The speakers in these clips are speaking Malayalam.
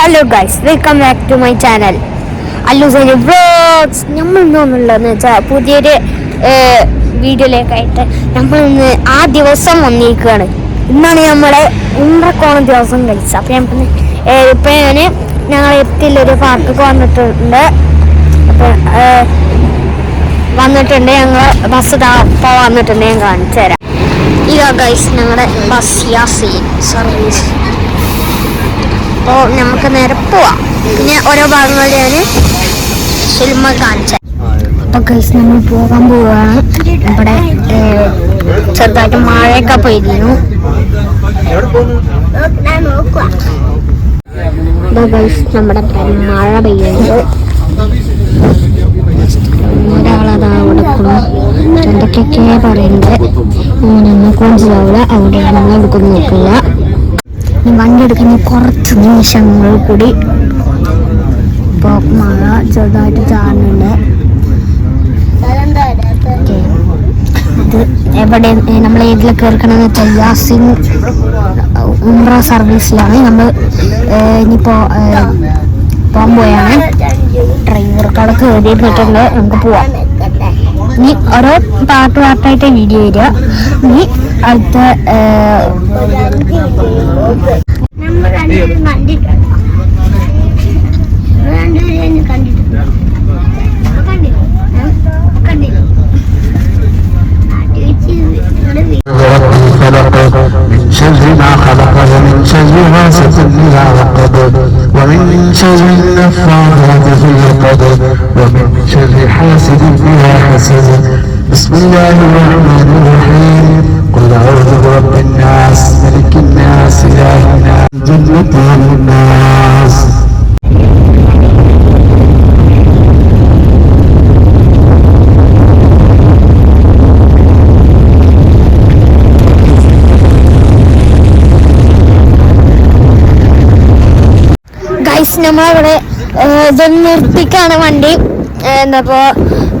Hello guys welcome back to my channel അല്ലൂസൈന് vlogs നമ്മൾ ഇന്നൊന്നുള്ളതെന്ന് വെച്ചാൽ പുതിയൊരു വീഡിയോയിലേക്കായിട്ട്. നമ്മൾ ഇന്ന് ആ ദിവസം വന്നിരിക്കുകയാണ്. ഇന്നാണ് നമ്മുടെ ഉണ്ടക്കോണം ദിവസം കഴിച്ചത്. അപ്പം ഞാൻ ഇപ്പം ഞാൻ ഞങ്ങൾ എത്തിയില്ലൊരു പാർക്കൊക്കെ വന്നിട്ടുണ്ട്. അപ്പം വന്നിട്ടുണ്ട്. ഞങ്ങൾ ബസ് ഇപ്പോൾ വന്നിട്ടുണ്ട്. ഞാൻ കാണിച്ചു തരാം ഇതാ ഗൈസ് ഞങ്ങളുടെ ബസ് യാ സീൻ സർവീസ് അപ്പോൾ നമുക്ക് നേരെ പോവാം. പിന്നെ ഓരോ ഭാഗങ്ങളിൽ ഞാൻ സിനിമ കാണിച്ചത് അപ്പോൾ ഗൈസ് നമ്മൾ പോകാൻ പോവുകയാണ് ഇവിടെ ചെറുതായിട്ട് മഴയൊക്കെ പെയ്തിരുന്നു. ഗൈസ് നമ്മുടെ മഴ പെയ്യുന്നത് ഒരാളതാ അവിടെ കൊടുക്കും എന്തൊക്കെയൊക്കെ പറയുന്നത് ഞങ്ങൾക്ക് മനസ്സിലാവില്ല അവിടെ നമ്മൾ എടുക്കുന്നു നോക്കുക ഈ വണ്ടി എടുക്കുന്ന കുറച്ച് നിമിഷങ്ങൾ കൂടി. ഇപ്പോൾ മഴ ചെറുതായിട്ട് ചാടുന്നുണ്ട്. ഇത് എവിടെ നമ്മൾ ഏതിൽ കയറിക്കണമെന്ന് വെച്ചാൽ യാസിൻ ഉംറ സർവീസിലാണ്. നമ്മൾ ഇനിയിപ്പോൾ പോകാൻ പോയാണ്. ഡ്രൈവർക്കവിടെ കയറിയിരുന്നിട്ടുണ്ട് നമുക്ക് പോവാം. ഇനി ഓരോ പാട്ട് പാട്ടായിട്ട് വീഡിയോ വരിക. ഇനി അടുത്ത ഏഹ്, നമ്മൾ രണ്ടുപേരും കണ്ടിട്ടുണ്ട് നമ്മൾ രണ്ടുപേരും കണ്ടിട്ടുണ്ട് കണ്ടില്ല കണ്ടില്ല ചേച്ചി നിങ്ങളുടെ ورب الفلق من شر ما خلق ومن شر غاسق إذا وقب ومن شر النفاثات في العقد ومن شر حاسد إذا حسد بسم الله الرحمن الرحيم قل أعوذ برب الناس ملك الناس إله الناس جنة الناس ഗൈസ് നമ്മളവിടെ ഏഹ്, ഇത് നിർത്തിക്കാണ് വണ്ടി ഏഹ്, എന്താ ഇപ്പോ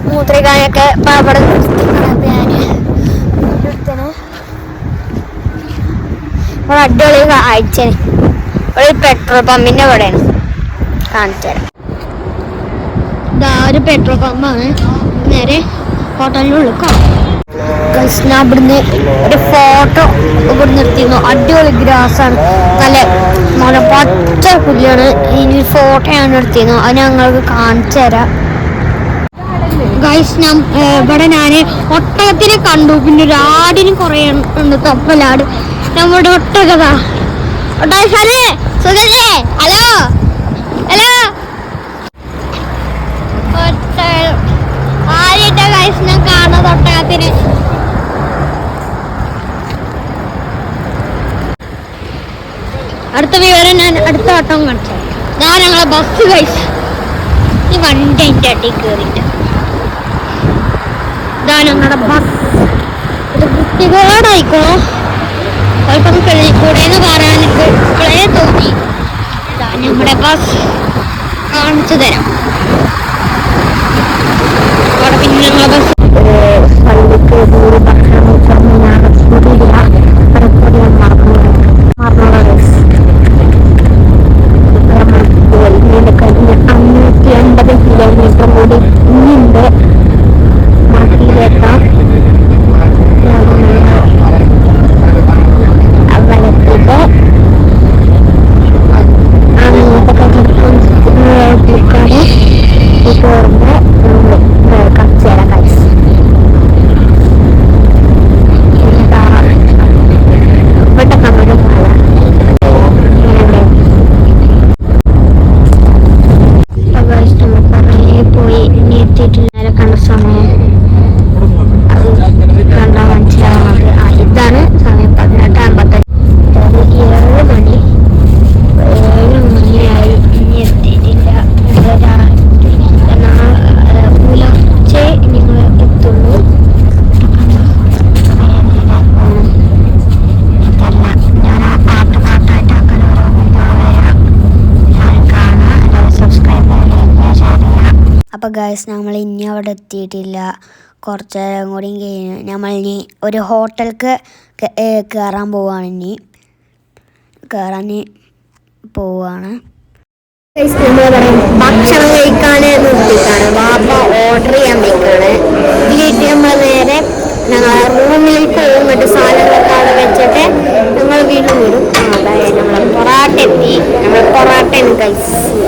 മൂത്രിക്കാനൊക്കെ ഇപ്പൊ അവിടെ നിർത്തിക്കാണ് അടിപൊളി കാഴ്ചയാണ് ഇവിടെ പെട്രോൾ പമ്പിന്റെ അവിടെയാണ്. കാണിച്ചു തരാം. ഇതാ ഒരു പെട്രോൾ പമ്പാണ് നേരെ കാണാം ഗൈസ് ഞാൻ ഇവിടുന്ന് ഒരു ഫോട്ടോ ഇവിടെ നിർത്തിയിരുന്നു അടിപൊളി ഗ്രാസ് ആണ്. നല്ല നല്ല പച്ച പുല്ലാണ്. ഇനി ഫോട്ടോ ഞാൻ എടുത്തിരുന്നു. അത് ഞങ്ങൾക്ക് കാണിച്ചു തരാം. ഗൈസ് ഞാൻ ഇവിടെ ഞാൻ ഒട്ടകത്തിനെ കണ്ടു. പിന്നെ ഒരു ആടിന് കുറേ ഉണ്ട്. തൊപ്പലാട്. നമ്മുടെ ഒട്ടകതാ സാറേ സുഖല്ലേ ഹലോ ഹലോ. ഒട്ടകം ആദ്യത്തെ കൈസ് ഞാൻ കാണുന്നത് ഒട്ടകത്തിന്. അടുത്ത വിവരം ഞാൻ അടുത്ത വട്ടം കാണിച്ചു ഞാൻ ഞങ്ങളെ ബസ് കഴിച്ചു ഈ വണ്ടി അതിന്റെ അടി കയറിയിട്ട് ഇതാ ഞങ്ങളുടെ ബസ് ഇത് കുട്ടികളോടായിക്കണോ ചിലപ്പം കിളിക്കൂടെ എന്ന് പറയാൻ ഇപ്പോഴേ തോന്നി. ഇതാ നമ്മുടെ ബസ് കാണിച്ചു തരാം. അവിടെ പിന്നെ ഞങ്ങളുടെ ബസ് ഗൈസ് നമ്മൾ ഇനി അവിടെ എത്തിയിട്ടില്ല. കുറച്ച് നേരം കൂടി കഴിഞ്ഞ് നമ്മൾ ഇനി ഒരു ഹോട്ടലിക്ക് കയറാൻ പോവാണ് ഇനി. കയറാൻ പോവാണ്. ഭക്ഷണം കഴിക്കാൻ നിർത്തിയിട്ടാണ്. വാപ്പ ഓർഡർ ചെയ്യാൻ വെക്കാണ് വീട്ടിൽ നമ്മൾ നേരെ ഞങ്ങൾ റൂമിൽ പോകും. മറ്റു സാധനങ്ങളൊക്കെ അവിടെ വെച്ചിട്ട് ഞങ്ങൾ വീണ്ടും വരും. അതായത് നമ്മൾ പൊറാട്ട എത്തി. നമ്മൾ പൊറാട്ട കൈസ് കാണിച്ചു തരാം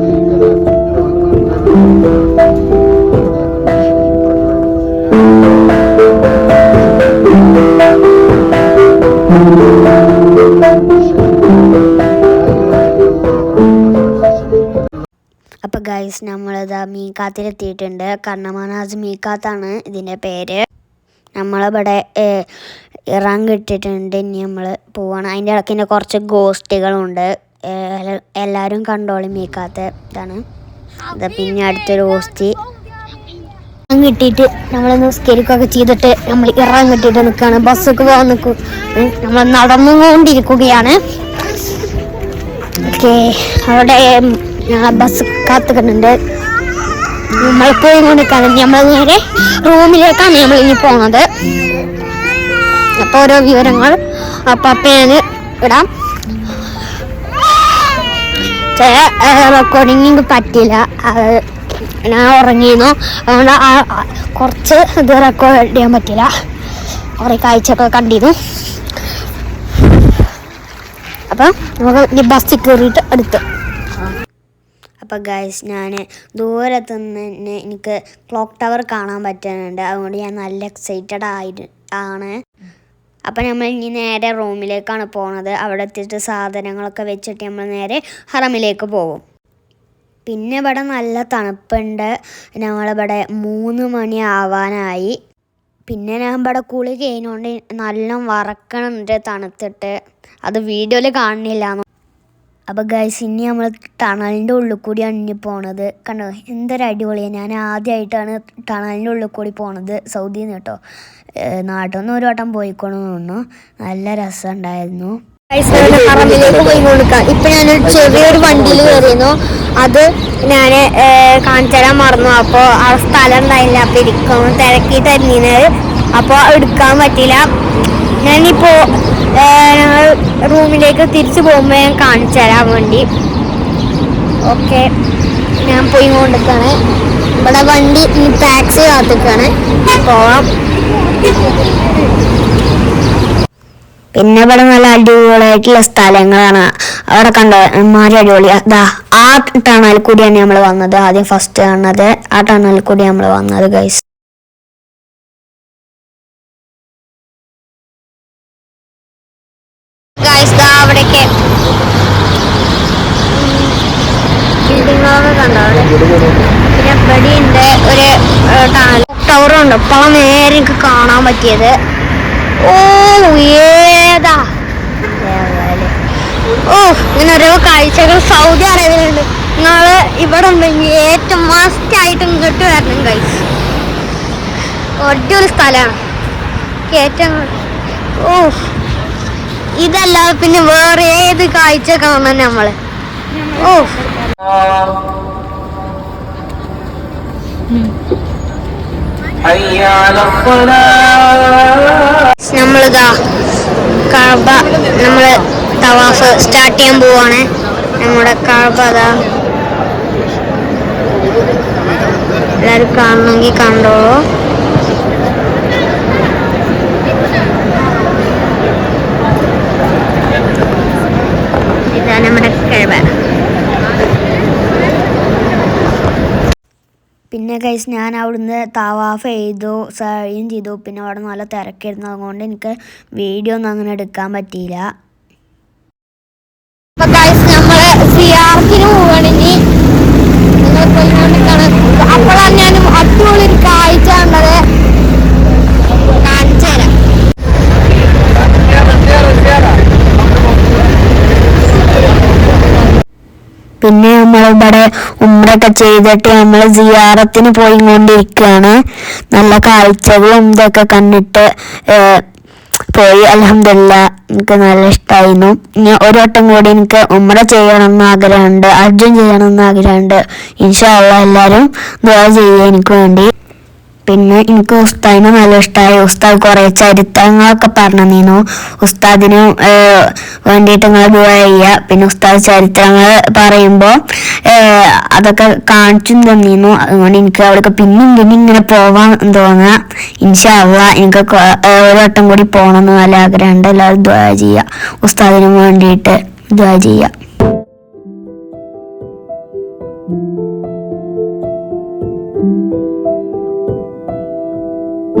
മീക്കാത്തിലെത്തിയിട്ടുണ്ട് കണ്ണമാനാസ് മീക്കാത്താണ് ഇതിന്റെ പേര്. നമ്മളിവിടെ ഇറാൻ കിട്ടിയിട്ടുണ്ട്. ഇനി നമ്മൾ പോവാണ്. അതിന്റെ ഇടയ്ക്ക് തന്നെ കുറച്ച് ഗോസ്റ്റുകളുണ്ട് എല്ലാവരും കണ്ടോളി മീക്കാത്ത ഇതാണ്. അത് പിന്നെ അടുത്തൊരു ഗോസ്റ്റി കിട്ടിയിട്ട് നമ്മൾ നിസ്കരിക്കുകയൊക്കെ ചെയ്തിട്ട് നമ്മൾ ഇറാൻ കിട്ടിയിട്ട് നിൽക്കുകയാണ്. ബസ്സൊക്കെ പോകാൻ നിൽക്കും. നമ്മൾ നടന്നുകൊണ്ടിരിക്കുകയാണ്. ഓക്കെ. അവിടെ ബസ് കാത്തുക്കുന്നുണ്ട് നമ്മൾ കൊണ്ട് നമ്മൾ നേരെ റൂമിലേക്കാണ് നമ്മൾ ഇനി പോണത്. അപ്പൊ ഓരോ വിവരങ്ങൾ അപ്പൊ ഇടാം. ചില റെക്കോർഡിങ് പറ്റില്ല ഞാൻ ഉറങ്ങിയിരുന്നു. അതുകൊണ്ട് കുറച്ച് ഇത് റെക്കോർഡ് ചെയ്യാൻ പറ്റില്ല കുറേ കാഴ്ചയൊക്കെ കണ്ടിരുന്നു. അപ്പം നമുക്ക് ബസ്സിൽ കയറിയിട്ട് അടുത്ത് അപ്പം ഗൈസ് ഞാൻ ദൂരത്തു നിന്ന് എനിക്ക് ക്ലോക്ക് ടവർ കാണാൻ പറ്റുന്നുണ്ട് അതുകൊണ്ട് ഞാൻ നല്ല എക്സൈറ്റഡ് ആയിട്ട് ആണ്. അപ്പം നമ്മൾ ഇനി നേരെ റൂമിലേക്കാണ് പോണത്. അവിടെ എത്തിയിട്ട് സാധനങ്ങളൊക്കെ വെച്ചിട്ട് നമ്മൾ നേരെ ഹറമിലേക്ക് പോകും. പിന്നെ ഇവിടെ നല്ല തണുപ്പുണ്ട്. ഞങ്ങളിവിടെ മൂന്ന് മണി ആവാനായി. പിന്നെ ഞാൻ ഇവിടെ കുളി കഴിഞ്ഞുകൊണ്ട് നല്ല വറക്കണുണ്ട് തണുത്തിട്ട്. അത് വീഡിയോയിൽ കാണുന്നില്ല അപ്പോൾ ഗൈസ് ഇനി നമ്മൾ ടണലിന്റെ ഉള്ളിൽ കൂടിയാണ് ഇനി പോണത്. കണ്ടോ? എന്തൊരു അടിപൊളിയാണ് ഞാൻ ആദ്യമായിട്ടാണ് ടണലിന്റെ ഉള്ളിൽ കൂടി പോണത് സൗദിയിൽ നിന്ന് കേട്ടോ. നാട്ടിൽ നിന്ന് ഒരു വട്ടം പോയിക്കോണെന്ന് നല്ല രസമുണ്ടായിരുന്നു പറമ്പിലേക്ക് പോയി കൊടുക്കാം ഇപ്പൊ ഞാനൊരു ചെറിയൊരു വണ്ടിയിൽ കയറിയിരുന്നു അത് ഞാൻ കാണിച്ചു മറന്നു. അപ്പോൾ ആ സ്ഥലം ഉണ്ടായില്ല. അപ്പൊ ഇരിക്കണം തിരക്കിയിട്ടായിരുന്നു അപ്പോൾ എടുക്കാൻ പറ്റില്ല ഞാനിപ്പോ റൂമിലേക്ക് തിരിച്ചു പോകുമ്പോൾ ഞാൻ കാണിച്ചു തരാൻ വേണ്ടി. ഓക്കെ. ഞാൻ പോയി കൊണ്ടിരിക്കാണ്. ഇവിടെ വണ്ടി ഈ ടാക്സി കാത്തിക്കാണ്. പോവാം. പിന്നെ ഇവിടെ നല്ല അടിപൊളിയായിട്ടുള്ള സ്ഥലങ്ങളാണ്. അവിടെ കണ്ട മാറി അടിപൊളി. അതാ ആ ടണൽ കൂടിയാണ് നമ്മൾ വന്നത്. ആദ്യം ഫസ്റ്റ് കാണുന്നത്. ആ ടണൽ കൂടി നമ്മൾ വന്നത് ഗൈസ് ഗൈസ് ദാ അവിടേക്ക്. ബിൽഡിങ്ങുകളൊക്കെ കണ്ടോ അവിടെ? പിന്നെ ഇവിടെയുണ്ട് ഒരു ടണൽ ടവറുണ്ട് ഇപ്പോൾ നേരെ എനിക്ക് കാണാൻ പറ്റിയത്. ഓ ഏതാ. ഓ ഇങ്ങനെ ഓരോ കാഴ്ചകൾ സൗദി അറേബ്യയിലുണ്ട്. നിങ്ങൾ ഇവിടെ ഉണ്ടെങ്കിൽ ഏറ്റവും മസ്റ്റ് ആയിട്ട് ഇങ്ങോട്ട് വരണം ഗൈസ് അടിപൊളി സ്ഥലമാണ്. ഏറ്റവും ഓ ഇതല്ലാതെ പിന്നെ വേറെ ഏത് കാഴ്ച കാണാൻ നമ്മൾ? ഓ നമ്മളിതാ കഴബ നമ്മൾ തവാഫ് സ്റ്റാർട്ട് ചെയ്യാൻ പോവാണ്. നമ്മുടെ കഴബ അതാ എല്ലാരും കാണണമെങ്കിൽ കണ്ടോളൂ. നമ്മുടെ പിന്നെ കൈസ് ഞാൻ അവിടുന്ന് തവാഫ് ചെയ്തു സഴിയും ചെയ്തു. പിന്നെ അവിടെ നല്ല തിരക്കായിരുന്നു. അതുകൊണ്ട് എനിക്ക് വീഡിയോ ഒന്നും അങ്ങനെ എടുക്കാൻ പറ്റിയില്ല അപ്പൊ ഗൈസ് നമ്മൾ സിയാർത്തിന് പോവാണെങ്കിൽ അപ്പോഴാണ് ഞാൻ അടിപൊളി ഒരു കാഴ്ച കണ്ടത് കാണിച്ചു തരാം പിന്നെ നമ്മളിവിടെ ഉമ്രൊക്കെ ചെയ്തിട്ട് നമ്മൾ സിയാറത്തിന് പോയി കൊണ്ടിരിക്കുകയാണ് നല്ല കാഴ്ചകളും ഇതൊക്കെ കണ്ടിട്ട് പോയി. അലഹമില്ല എനിക്ക് നല്ല ഇഷ്ടമായിരുന്നു ഇനി ഒരു വട്ടം കൂടി എനിക്ക് ഉമ്ര ചെയ്യണം എന്ന് ആഗ്രഹമുണ്ട് അർജുൻ ചെയ്യണം എന്ന് ആഗ്രഹമുണ്ട് ഇൻഷാല്ല എല്ലാവരും ദുആ ചെയ്യുക എനിക്ക് വേണ്ടി. പിന്നെ എനിക്ക് ഉസ്താദിനെ നല്ല ഇഷ്ടമായി ഉസ്താദ് കുറേ ചരിത്രങ്ങളൊക്കെ പറഞ്ഞു നീനു ഉസ്താദിന് വേണ്ടിയിട്ട് നിങ്ങൾ ചെയ്യുക പിന്നെ ഉസ്താദ് ചരിത്രങ്ങൾ പറയുമ്പോൾ അതൊക്കെ കാണിച്ചും തന്നിരുന്നു. അതുകൊണ്ട് എനിക്ക് അവിടെ പിന്നെ പിന്നെ ഇങ്ങനെ പോവാൻ തോന്നുക ഇൻഷാല്ല എനിക്ക് ഒരു വട്ടം കൂടി പോകണമെന്ന് നല്ല ആഗ്രഹമുണ്ട്. എല്ലാവരും ദുആ ചെയ്യുക ഉസ്താദിന് വേണ്ടിയിട്ട് ദുആ ചെയ്യുക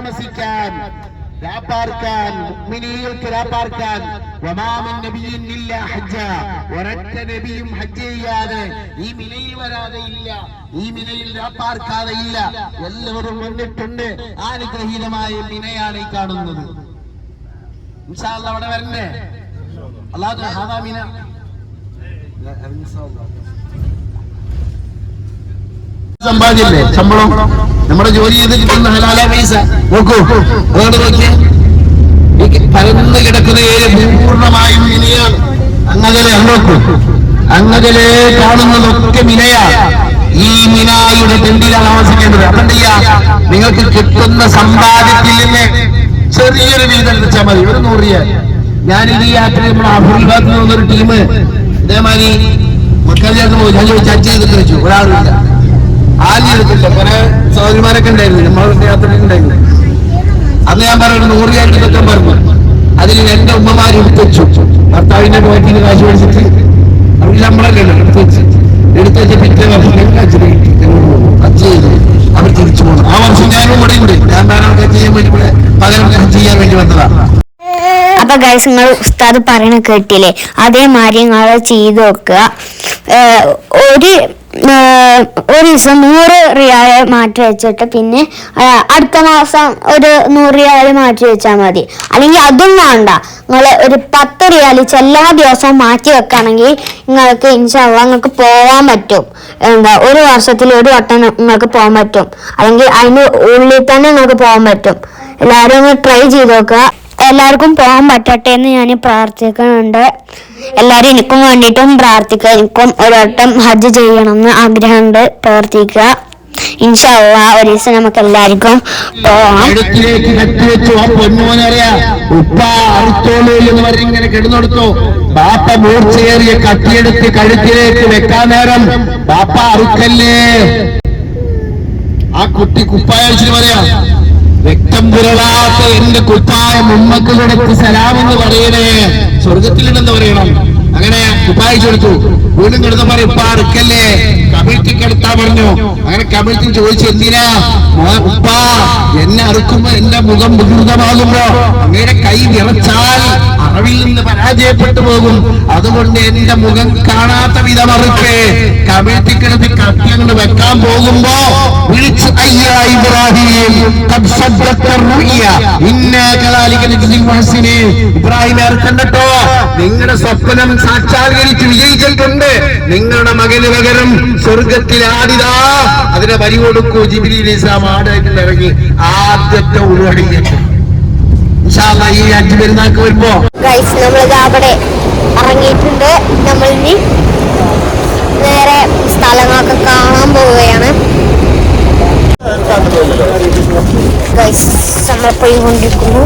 താമസിക്കാൻ രാപ്പാർക്കാൻ മുക്മിനികൾക്ക് രാപ്പാർക്കാൻ. ഇല്ലാ ഹജ്ജ. ഒരൊറ്റ നബിയും ഹജ്ജ് ചെയ്യാതെ ഈ മിനയിൽ വരാതെ ഇല്ല. ഈ മിനയിൽ രാപ്പാർക്കാതെ ഇല്ല. എല്ലാവരും വന്നിട്ടുണ്ട്. അനുഗ്രഹീതമായ മിനയാണ് ഈ കാണുന്നത്. അവിടെ വരണ്ടേ? അല്ലാതെ ഹാദാ മിന. സമ്പാദ്യല്ലേ? ശമ്പളം? നമ്മുടെ ജോലി ചെയ്ത് കിട്ടുന്ന ഹലാല പൈസ. നോക്കൂ അതുകൊണ്ട് നോക്കിയേ പരന്ന് കിടക്കുന്ന ഏരിയ പൂർണമായും മിനിയാണ് അങ്ങകലെ നോക്കൂ. അങ്ങകലെ കാണുന്നതൊക്കെ മിനയാണ് ഈ മിനായുടെ തെണ്ടിലാണ് താമസിക്കേണ്ടത്. അതെന്ത് ചെയ്യാ നിങ്ങൾക്ക് കിട്ടുന്ന സമ്പാദ്യത്തിൽ നിന്ന് ചെറിയൊരു വീതം വെച്ചാൽ മതി. ഒരു നൂറ് രൂപ. ഞാനിത് ഈ യാത്ര നമ്മുടെ അഫുൽഭാഗത്ത് നിന്ന് വന്നൊരു ടീം. ഇതേമാതിരി മക്കളിലേക്ക് പോയി. ഞാൻ ചോദിച്ചു അച്ഛൻ ചെയ്തിട്ട് വെച്ചു ഒരാളില്ല ആദ്യം എടുത്തില്ല കുറെ സഹോദരിമാരൊക്കെ ഉണ്ടായിരുന്നു നമ്മളുടെ യാത്രയിൽ ഉണ്ടായിരുന്നു. അന്ന് ഞാൻ പറഞ്ഞു നൂറ് രൂപ എടുത്തൊക്കെ പറഞ്ഞു. അതിൽ എന്റെ ഉമ്മമാര് എടുത്തു വെച്ചു. ഭർത്താവിന്റെ പോയിട്ടിൽ കാശ് മേടിച്ചിട്ട് അവർ നമ്മളല്ലേ എടുത്തു വെച്ച്. എടുത്തു വെച്ച് പിറ്റേ വർഷം അവർ തിരിച്ചു പോകണം ആ വർഷം ഞാനും ഇവിടെ ഉണ്ട്. ഞാൻ വേറെ ചെയ്യാൻ വേണ്ടി പകരം ചെയ്യാൻ വേണ്ടി വന്നതാണ് അപ്പൊ ഗൈസ് നിങ്ങൾ ഉസ്താദ് പറയണ കേട്ടില്ലേ? അതേമാതിരി നിങ്ങൾ ചെയ്ത് നോക്കുക. ഒരു ഒരു ദിവസം നൂറ് റിയാൽ മാറ്റി വെച്ചിട്ട് പിന്നെ അടുത്ത മാസം ഒരു നൂറ് റിയാൽ മാറ്റി വെച്ചാൽ മതി. അല്ലെങ്കിൽ അതും വേണ്ട. നിങ്ങൾ ഒരു പത്ത് റിയാൽ എല്ലാ ദിവസവും മാറ്റി വെക്കുകയാണെങ്കിൽ നിങ്ങൾക്ക് ഇൻഷാള്ള നിങ്ങൾക്ക് പോകാൻ പറ്റും. എന്താ ഒരു വർഷത്തിൽ ഒരു വട്ടം നിങ്ങൾക്ക് പോകാൻ പറ്റും. അല്ലെങ്കിൽ അതിന്റെ ഉള്ളിൽ തന്നെ നിങ്ങൾക്ക് പോകാൻ പറ്റും. എല്ലാവരും ഒന്ന് ട്രൈ ചെയ്ത് നോക്കുക. എല്ലാവർക്കും പോകാൻ പറ്റട്ടെ എന്ന് ഞാൻ പ്രാർത്ഥിക്കുന്നുണ്ട്. എല്ലാവരും എനിക്കും വേണ്ടിയിട്ടും പ്രാർത്ഥിക്കുക. എനിക്കും ഒരോട്ടം ഹജ്ജ് ചെയ്യണമെന്ന് ആഗ്രഹമുണ്ട്. പ്രവർത്തിക്കുക ഇൻഷാല്ല ഒരു ദിവസം നമുക്ക് എല്ലാവർക്കും പോവാം. കഴുത്തിലേക്ക് കെട്ടിവെച്ചു ആ പൊന്നുമോനറിയാ ഉപ്പ അറുത്തോളൂ എന്ന് പറഞ്ഞ് ഇങ്ങനെ കിടന്നെടുത്തു ബാപ്പ മൂർച്ചയേറിയ കത്തിയെടുത്ത് കഴുത്തിലേക്ക് വെക്കാൻ നേരം. ബാപ്പ അറുക്കല്ലേ? ആ കുട്ടി കുപ്പായ പറയാ. രക്തം പുരളാത്ത എന്റെ കുപ്പായ മുമ്മക്കളിടത്ത് സലാം സലാമെന്ന് പറയണേ. സ്വർഗത്തിലുണ്ടെന്ന് പറയണം. കുപ്പായ കൊടുത്തു. വീണ്ടും കിടന്ന് പറയും ഉപ്പ അറുക്കല്ലേ കമിഴ്ത്തിക്ക് എടുത്താ പറഞ്ഞു. അങ്ങനെ കമിഴ്ത്തി ചോദിച്ചു എന്തിനാ? ഉപ്പ എന്നെ അറുക്കുമ്പോ എന്റെ മുഖം വികൃതമാകുമ്പോ അങ്ങയുടെ കൈ വിറച്ചാൽ അറിവിൽ നിന്ന് പരാജയപ്പെട്ടു പോകും. അതുകൊണ്ട് എന്റെ മുഖം കാണാത്ത വിധം അറുക്കേ. കമിഴ്ത്തിക്കിടന്ന് കത്തി അങ്ങോട്ട് വെക്കാൻ പോകുമ്പോ വിളിച്ച് അയ്യാ ഇബ്രാഹിം ഇബ്രാഹിം ഏർക്കണ്ടോ നിങ്ങളുടെ സ്വപ്നം സാക്ഷാത്കരിച്ച് വിജയിച്ചിട്ടുണ്ട്. നിങ്ങളുടെ മകന് പകരം സ്വർഗത്തിൽ ആദിതാ. അതിനെ വരി കൊടുക്കൂ. ജിബിലി ഇസ്ലാം ആടായിട്ട് ഇറങ്ങി ആദ്യത്തെ ഉൾവടിയിട്ട് ഈ അഞ്ചു പെരുന്നാൾക്ക് വരുമ്പോ. അവിടെ ഇറങ്ങിയിട്ടുണ്ട്. നമ്മൾ ഇനി നേരെ സ്ഥലങ്ങളൊക്കെ കാണാൻ പോവുകയാണ്. നമ്മൾ പോയിക്കൊണ്ടിരിക്കുന്നു.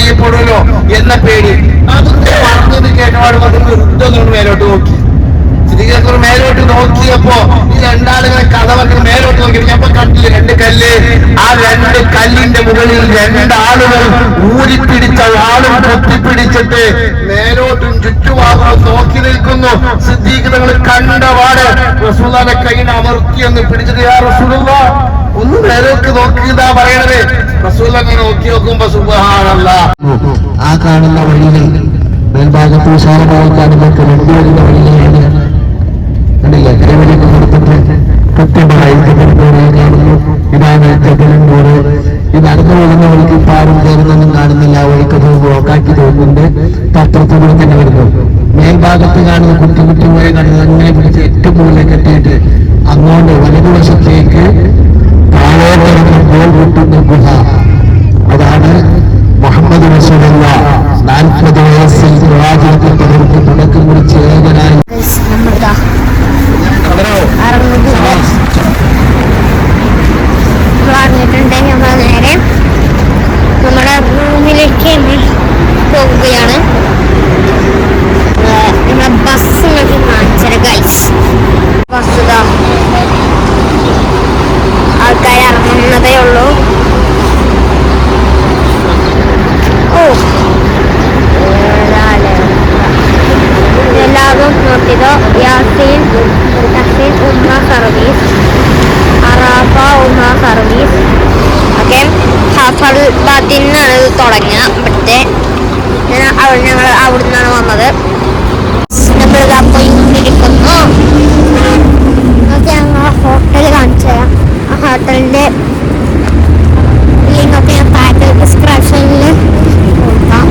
ചെയ്യപ്പെടുമല്ലോ എന്ന പേടി. അതൊക്കെ പറഞ്ഞത് കേട്ടപാട് ഒന്ന് മേലോട്ട് നോക്കി. സ്ത്രീകൾക്ക് മേലോട്ട് നോക്കിയപ്പോ ഈ രണ്ടാളുകളെ കഥ പറഞ്ഞ് മേലോട്ട് നോക്കി. ഞാൻ കണ്ടില്ല രണ്ട് കല്ല്. ആ രണ്ട് കല്ലിന്റെ മുകളിൽ രണ്ടാളുകൾ ഊരിപ്പിടിച്ച ആളും പൊത്തിപ്പിടിച്ചിട്ട് മേലോട്ടും ചുറ്റുഭാഗവും നോക്കി നിൽക്കുന്നു. സിദ്ദീഖ് തങ്ങൾ കണ്ടപാട് റസൂലാന്റെ കയ്യിൽ അമർത്തി ഒന്ന് പിടിച്ചിട്ട് ആ റസൂലുള്ള ഒന്ന് മേലോട്ട് നോക്കിയതാ പറയണത്? അങ്ങനെ നോക്കി നോക്കുമ്പോ സുബഹാനല്ല. ആ കാണുന്ന വഴിയിൽ മേൽഭാഗത്ത് വിശാലമായി കാണുന്ന. രണ്ടു വരുന്ന വഴിയിലാണ് കുട്ടി കുട്ടി പോയ കാണുന്നത് അങ്ങനെ പിടിച്ച് ഏറ്റവും കെട്ടിയിട്ട് അങ്ങോട്ട് വലതുവശത്തേക്ക് താഴോട്ടിറങ്ങുമ്പോൾ കിട്ടുന്ന ഗുഹ അതാണ് മുഹമ്മദ് റസൂലുള്ള നാൽപ്പത് വയസ്സിൽ പ്രവാചകത്തെ പകർത്ത് തുടക്കം കുറിച്ച് ഏകനായി. നേരെ നമ്മുടെ റൂമിലേക്ക് ഏർ നമ്മുടെ ബസ് നിങ്ങൾക്ക് കാണിച്ചത് ഗൈസ് ബസ് ആൾക്കാർ ഇറങ്ങുന്നതേ ഉള്ളൂ. ഓ. എല്ലാവരും നോക്കിയതോ യാസീൻ യാസീൻ ഉമ്മ സർവീസ്. അറാഫ ഉമ്മ സർവീസ്. ഓക്കെ. ഹഫൽബാദിൽ നിന്നാണ് ഇത് തുടങ്ങുക ഇവിടുത്തെ ഞാൻ അവിടെ ഞങ്ങൾ അവിടെ നിന്നാണ് വന്നത് നമ്മളിതാ പോയി ഇരിക്കുന്നു. ഓക്കെ ഞങ്ങൾ ഹോട്ടൽ കാണിച്ചു തരാം ഹോട്ടലിന്റെ ലിങ്കൊക്കെ ഞാൻ താഴത്തെ ഡിസ്ക്രിപ്ഷനിൽ കൊടുക്കാം.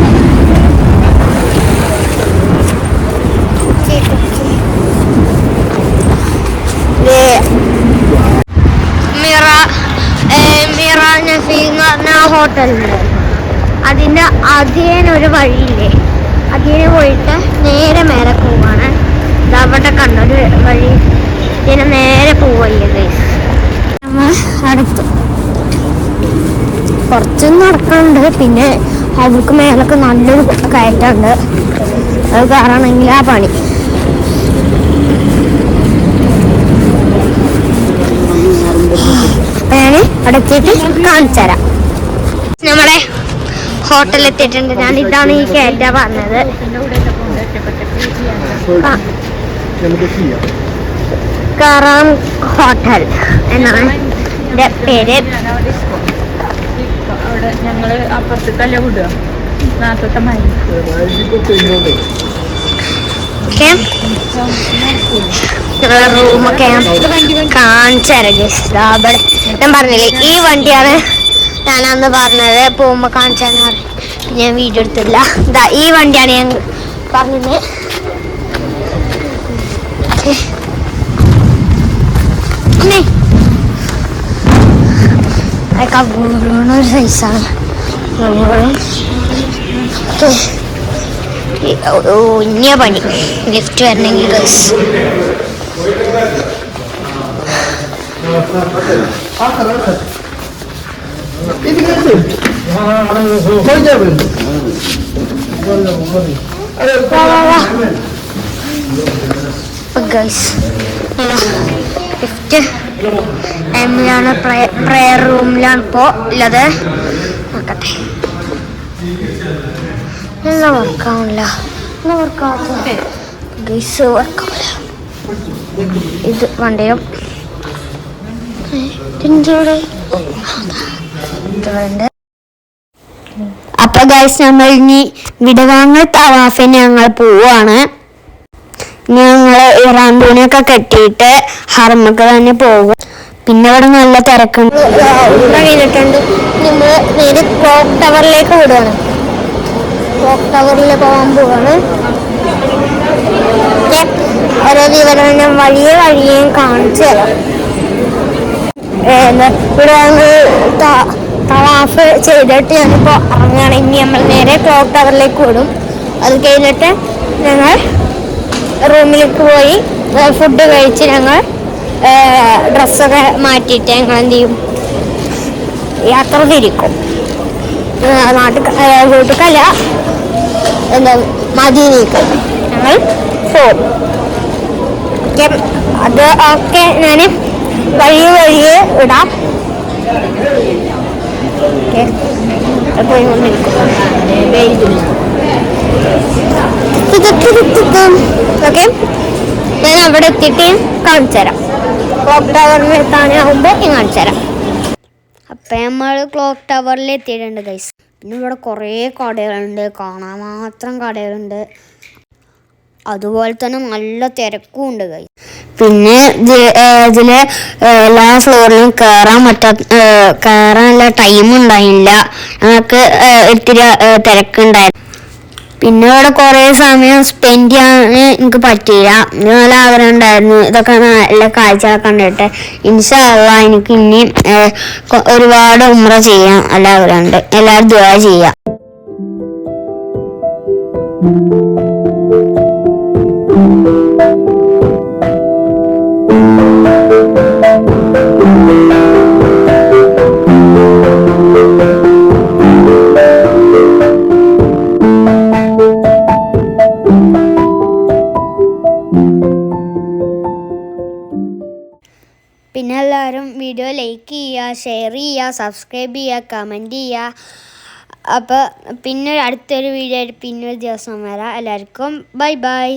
മിറ മിറ നഫീ എന്ന് പറഞ്ഞ ഹോട്ടലുണ്ട്. അതിന്റെ അതിനൊരു വഴിയില്ലേ? അതിന് പോയിട്ട് നേരെ മേലെ പോവാണ്. അവിടെ കണ്ടൊരു വഴി. ഇതിനെ നേരെ പോവല്ലേ നമ്മൾ അടുത്ത്. കുറച്ച് നടക്കുന്നുണ്ട് പിന്നെ അവർക്ക് മേലൊക്കെ നല്ലൊരു കയറ്റമുണ്ട്. അത് കയറണമെങ്കിൽ ആ പണി. അവിടെ എത്തിയിട്ട് കാണിച്ചു തരാം. നമ്മുടെ ഹോട്ടലിൽ എത്തിയിട്ടുണ്ട്. ഞാൻ ഇതാണ് ഈ കയറ്റ പറഞ്ഞത്. കറാം ഹോട്ടൽ എന്നാണ്. എന്റെ പേര് അവിടെ ഞങ്ങൾ അപ്പുറത്തേക്കല്ല വിടുക? ഞങ്ങളെ റൂമൊക്കെ കാണിച്ചു ഇവിടെ ഞാൻ പറഞ്ഞില്ലേ ഈ വണ്ടിയാണ് ഞാൻ അന്ന് പറഞ്ഞത് പോകുമ്പോൾ കാണിച്ചാന്ന് പറഞ്ഞു. ഞാൻ വീഡിയോ എടുത്തില്ല ഈ വണ്ടിയാണ് ഞാൻ പറഞ്ഞത് അതൊക്കെ വീണ ഒരു സൈസാണ് ഇനിയ പണി ലിഫ്റ്റ് വരണമെങ്കിൽ ഗസ് ഗൈസ് ലിഫ്റ്റ് എമ്മിലാണ് പ്രെയർ റൂമിലാണ് ഇപ്പോൾ ഉള്ളത്. നോക്കട്ടെ. നല്ല വർക്കാവില്ല ഇത് വണ്ടിയും അപ്പൊ ഗൈസ് നമ്മൾ ഇനി വിടവാങ്ങൽ തവാഫിന് ഞങ്ങൾ പോവാണ്. ഞങ്ങൾ ഇറാന്തൂണിയൊക്കെ കെട്ടിയിട്ട് ഹർമ്മക്ക് തന്നെ പോകും. പിന്നെ ഇവിടെ നല്ല തിരക്കുണ്ട്. കഴിഞ്ഞിട്ടുണ്ട് നമ്മൾ നേരെ ക്ലോക്ക് ടവറിലേക്ക് വിടുകയാണ് ക്ലോക്ക് ടവറിൽ പോകാൻ പോവാണ്? ഓരോ വിവരം ഞാൻ വഴിയെ വഴിയെ കാണിച്ചു തരാം. ഇവിടെ തവാഫ് ചെയ്തിട്ട് ഞാനിപ്പോൾ ഇറങ്ങുകയാണെങ്കിൽ നമ്മൾ നേരെ ക്ലോക്ക് ടവറിലേക്ക് വിടും. അത് കഴിഞ്ഞിട്ട് ഞങ്ങൾ റൂമിലേക്ക് പോയി. ഫുഡ് കഴിച്ച് ഞങ്ങൾ ഡ്രസ്സൊക്കെ മാറ്റിയിട്ട് ഞങ്ങൾ എന്ത് ചെയ്യും? യാത്ര തിരിക്കും. നാട്ടിൽ വീട്ടിക്കല്ല എന്താ മദീനേക്ക് ഞങ്ങൾ പോകും അത് ഒക്കെ ഞാൻ വഴി വഴിയെ ഇടാം ഓക്കെ. പോയിക്കൊണ്ടിരിക്കും ഓക്കെ ഞാൻ അവിടെ എത്തിയിട്ട് കാണിച്ചു തരാം ക്ലോക്ക് ടവറിൽ എത്താനാകുമ്പോൾ ഞാൻ കാണിച്ചു തരാം അപ്പം നമ്മൾ ക്ലോക്ക് ടവറിൽ എത്തിയിട്ടുണ്ട് ഗൈസ് പിന്നെ ഇവിടെ കുറേ കടകളുണ്ട്. കാണാൻ മാത്രം കടകളുണ്ട്. അതുപോലെ തന്നെ നല്ല തിരക്കും ഉണ്ട് ഗൈസ് പിന്നെ ഇതിൽ എല്ലാ ഫ്ലോറിലും കയറാൻ പറ്റാത്ത കയറാനുള്ള ടൈം ഉണ്ടായില്ല. ഞങ്ങൾക്ക് ഇത്തിരി തിരക്കുണ്ടായിരുന്നു പിന്നെ ഇവിടെ കുറേ സമയം സ്പെൻഡ് ചെയ്യാൻ എനിക്ക് പറ്റിയില്ല. നല്ല ആഗ്രഹം ഉണ്ടായിരുന്നു. ഇതൊക്കെ നല്ല കാഴ്ചകളൊക്കെ കണ്ടിട്ട്. ഇൻഷാള്ള എനിക്ക് ഇനി ഒരുപാട് ഉമ്ര ചെയ്യാൻ നല്ല ആഗ്രഹമുണ്ട്. എല്ലാവരും ദുആ ചെയ്യാം. ഷെയർ ചെയ്യുക സബ്സ്ക്രൈബ് ചെയ്യുക കമന്റ് ചെയ്യുക. അപ്പോൾ പിന്നെ അടുത്തൊരു വീഡിയോ ആയിട്ട് പിന്നെ ദിവസം വരാം. എല്ലാവർക്കും ബൈ ബൈ